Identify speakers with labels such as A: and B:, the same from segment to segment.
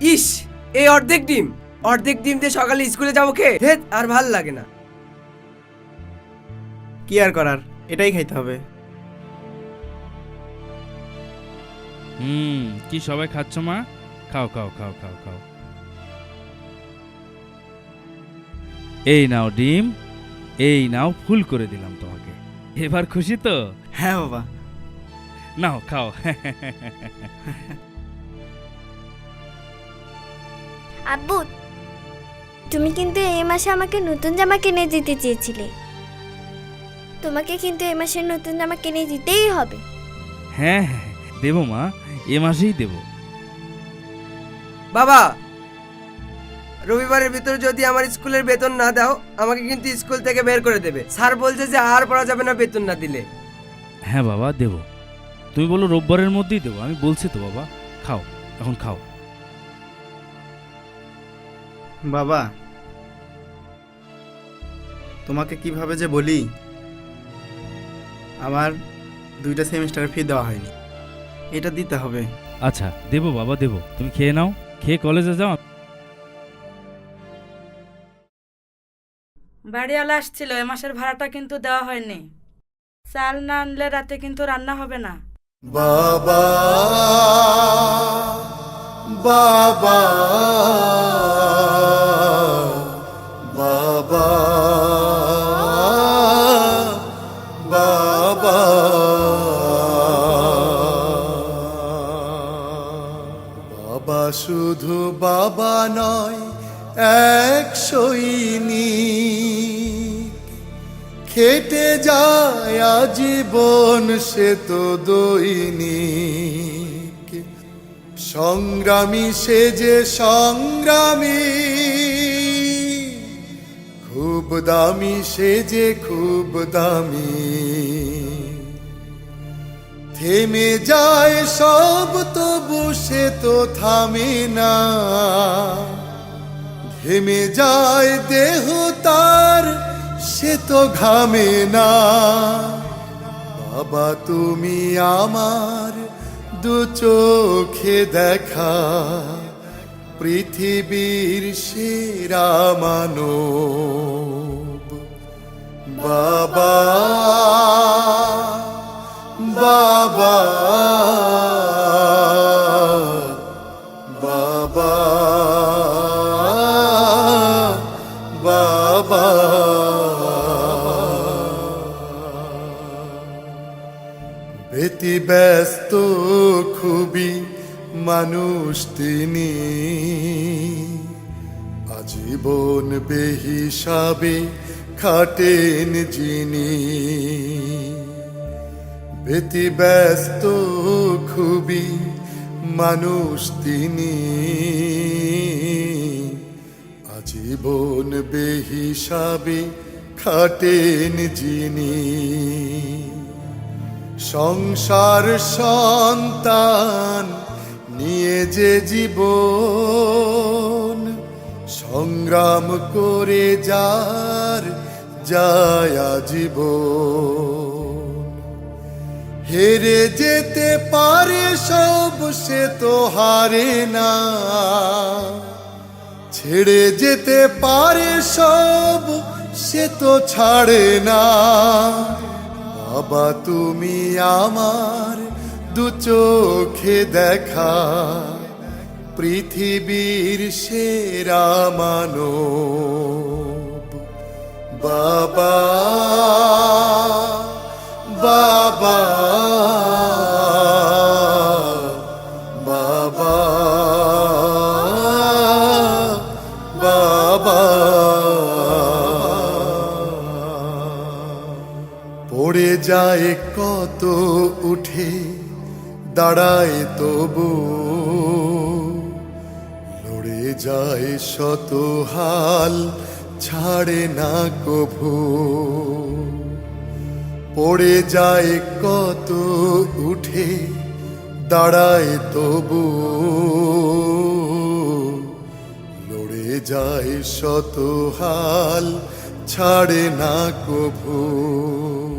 A: ইস এই অর্ধেক ডিম। অর্ধেক ডিম দিয়ে সকালে স্কুলে যাব খেয়ে হেৎ, আর ভালো লাগে না।
B: কি আর করার? এটাই খাইতে হবে।
C: হুম কি সবাই খাচ্ছ মা? খাও খাও খাও খাও খাও। এই নাও ডিম এই নাও ফুল করে দিলাম তোমাকে। এবার খুশি তো?
B: হ্যাঁ বাবা।
C: নাও খাও।
D: আব্বু তুমি কিন্তু এই মাসে আমাকে নতুন জামা কিনে দিতে চেয়েছিলে। তোমাকে কিন্তু এই মাসে নতুন জামা কিনে দিতেই হবে।
C: হ্যাঁ হ্যাঁ দেবো মা এ মাসেই দেবো।
A: বাবা রবিবারের ভিতর যদি আমার স্কুলের বেতন না দাও আমাকে কিন্তু স্কুল থেকে বের করে দেবে। স্যার বলছে যে আর পড়া যাবে না বেতন না দিলে।
C: হ্যাঁ বাবা দেবো। তুমি বলো রোববারের মধ্যেই দেবো আমি বলছি তো বাবা খাও এখন খাও।
B: বাবা তোমাকে কীভাবে যে বলি আমার দুইটা সেমিস্টার ফি দেওয়া হয়নি। এটা দিতে হবে।
C: আচ্ছা দেবো বাবা দেবো। তুমি খেয়ে নাও। খেয়ে কলেজে যাও।
E: বাড়িওয়ালা আসছিল এ মাসের ভাড়াটা কিন্তু দেওয়া হয়নি। চাল না আনলে রাতে কিন্তু রান্না হবে না।
F: বাবা বাবা। বাবা নয় এক সৈনিক। খেটে যায় আজীবন সে তো দৈনিক। সংগ্রামী সে যে সংগ্রামী, খুব দামি সে যে খুব দামি। থেমে যায় সব, তবু সে তো থামে না। ঘেমে যায় দেহ তার, সে তো ঘামে না। বাবা, তুমি আমার দু চোখে দেখা, পৃথিবীর সেরা মানব। বাবা বাবা। বেতি ব্যস্ত খুবই মানুষ তিনি। আজীবন বেহিসাবে খাটেন যিনি। বেতি ব্যস্ত খুবই মানুষ তিনি। আজীবন বেহিসাবে খাটেন যিনি। সংসার সন্তান নিয়ে যে জীবন সংগ্রাম করে যার যায় জীবন হেরে যেতে পারে সব, সে তো হারে না। ছেড়ে যেতে পারে সব, সে তো ছাড়ে না। বাবা তুমি আমার দু চোখে দেখা। পৃথিবীর সেরা বাবা বাবা পড়ে যায় কত উঠে, দাঁড়ায় তবু। লড়ে যায় শত হাল, ছাড়ে না কভু। পড়ে যায় কত উঠে, দাঁড়ায় তবু। লড়ে যায় শত হাল, ছাড়ে না কভু।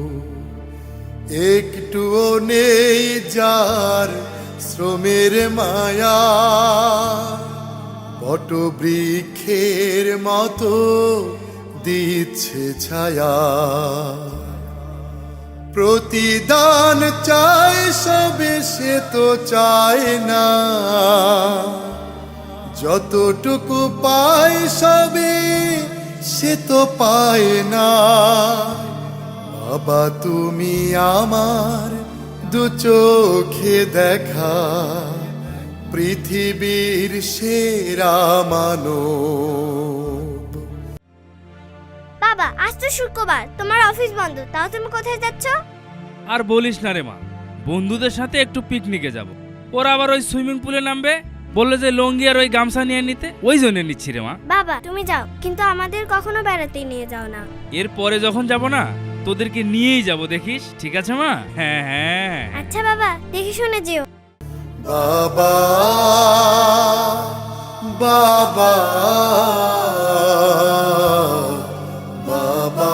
F: একটুও নেই যার শ্রমের মায়া। বটবৃক্ষের মতো দিচ্ছে ছায়া। প্রতিদান চায় সবে সে তো চায় না। যতটুকু পায় সবে সে তো পায় না। বাবা তুমি আমার দু চোখে দেখা। পৃথিবীর সেরা মানব।
D: বাবা আজ তো শুক্রবার। তোমার অফিস বন্ধ তাও তুমি কোথায় যাচ্ছ?
C: আর বলিস না রে মা বন্ধুদের সাথে একটু পিকনিকে যাব। ওরা আবার ওই সুইমিং পুলে নামবে? বলল যে লঙ্গি আর ওই গামছা নিয়ে নিতে। ওই জন্য নিচ্ছি রে মা।
D: বাবা তুমি যাও কিন্তু আমাদের কখনো বেড়াতে নিয়ে যাও না।
C: এর পরে যখন যাব না তোদেরকে নিয়েই যাব দেখিস? ঠিক আছে মা? হ্যাঁ হ্যাঁ।
D: আচ্ছা বাবা দেখি শুনে যেও।
F: বাবা বাবা বাবা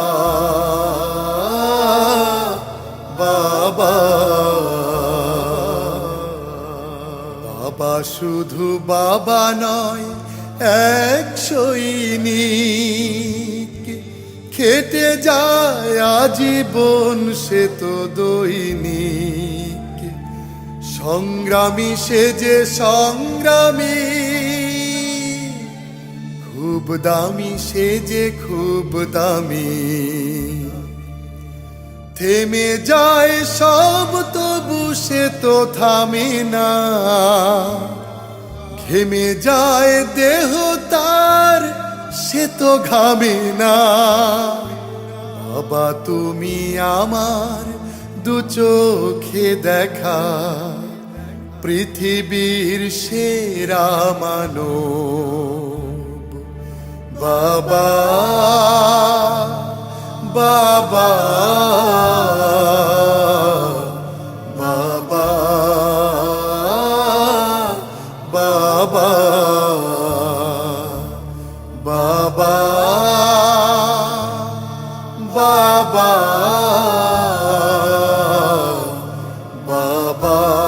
F: বাবা বাবা শুধু বাবা নয় এক সৈনিক খেটে যায় আজীবন, সে তো দৈনিক। সংগ্রামী সে যে সংগ্রামী, খুব দামি সে যে খুব দামি। থেমে যায় সব, তবু সে তো থামে না। ঘেমে যায় দেহ তার সে তো ঘামে না। বাবা, তুমি আমার দু চোখে দেখা। পৃথিবীর সেরা বাবা বাবা বাবা বাবা। বাবা